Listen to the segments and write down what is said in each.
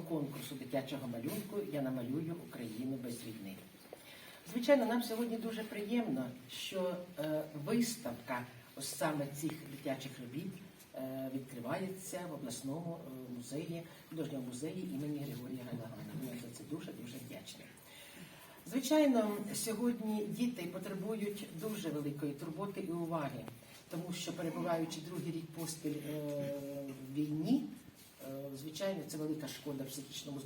конкурсу дитячого малюнку Я намалюю Україну без війни. Звичайно, нам сьогодні дуже приємно, що е, виставка ось саме цих дитячих робіт е, відкривається в обласному е, музеї, художньому музеї імені Григорія Галагана. Ми за це дуже дуже вдячні. Звичайно, сьогодні діти потребують дуже великої турботи і уваги, тому що перебуваючи другий рік поспіль е, в війні, е, звичайно, це велика шкода психічному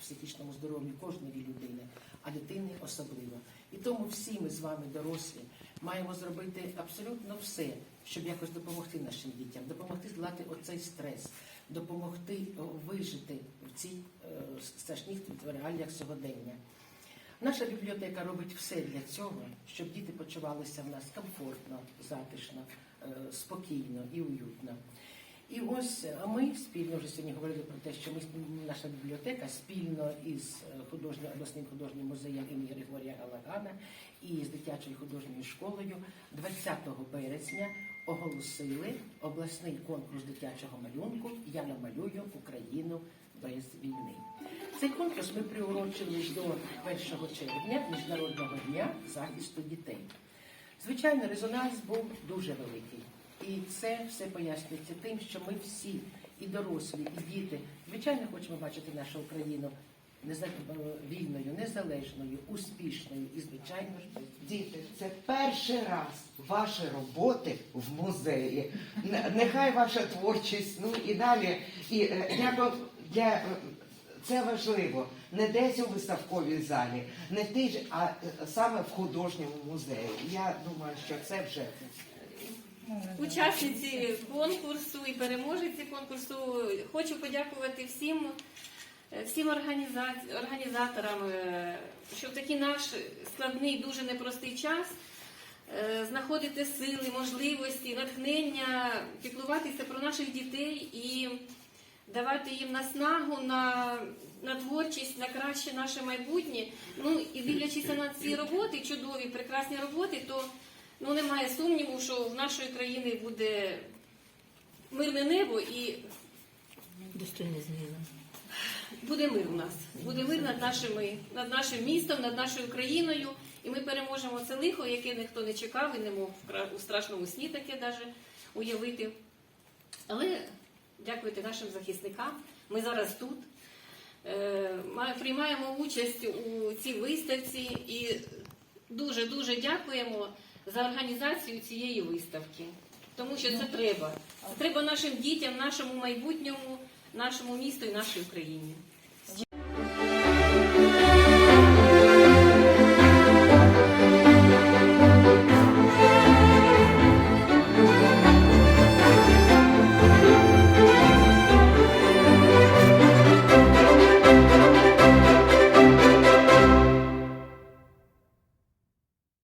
психічному здоров'ю кожної людини, а дитини особливо. І тому всі ми з вами, дорослі, маємо зробити абсолютно все, щоб якось допомогти нашим дітям, допомогти здолати оцей стрес, допомогти вижити в цих е, страшних реаліях сьогодення. Наша бібліотека робить все для цього, щоб діти почувалися в нас комфортно, затишно, спокійно і уютно. І ось а ми спільно вже сьогодні говорили про те, що ми наша бібліотека спільно із е, художньо обласним художнім музеєм імені Григорія Галагана і з дитячою художньою школою 20 березня оголосили обласний конкурс дитячого малюнку Я намалюю Україну без війни. Цей конкурс ми приурочили до 1 червня Міжнародного дня захисту дітей. Звичайно, резонанс був дуже великий. І це все пояснюється тим, що ми всі, і дорослі, і діти, звичайно, хочемо бачити нашу Україну вільною, незалежною, успішною і, звичайно ж, Діти, це перший раз ваші роботи в музеї. Нехай ваша творчість, ну і далі. І е, я для це важливо не десь у виставковій залі, не тій ж, а е, саме в художньому музеї. Я думаю, що це вже учасниці конкурсу і переможниці конкурсу. Хочу подякувати всім, е, всім організа- організаторам, е, що в такий наш складний, дуже непростий час знаходити сили, можливості, натхнення, піклуватися про наших дітей і давати їм наснагу на, на творчість, на краще наше майбутнє. Ну і дивлячись на ці роботи, чудові, прекрасні роботи, то ну немає сумніву, що в нашої країни буде мирне небо і Достойні зміни. буде мир у нас. Буде мир над нашими, над нашим містом, над нашою країною. І ми переможемо це лихо, яке ніхто не чекав і не мог у страшному сні таке даже уявити. Але дякуйте нашим захисникам. Ми зараз тут. Ми Приймаємо участь у цій виставці і дуже-дуже дякуємо за організацію цієї виставки. Тому що це треба. Це треба нашим дітям, нашому майбутньому, нашому місту і нашій Україні.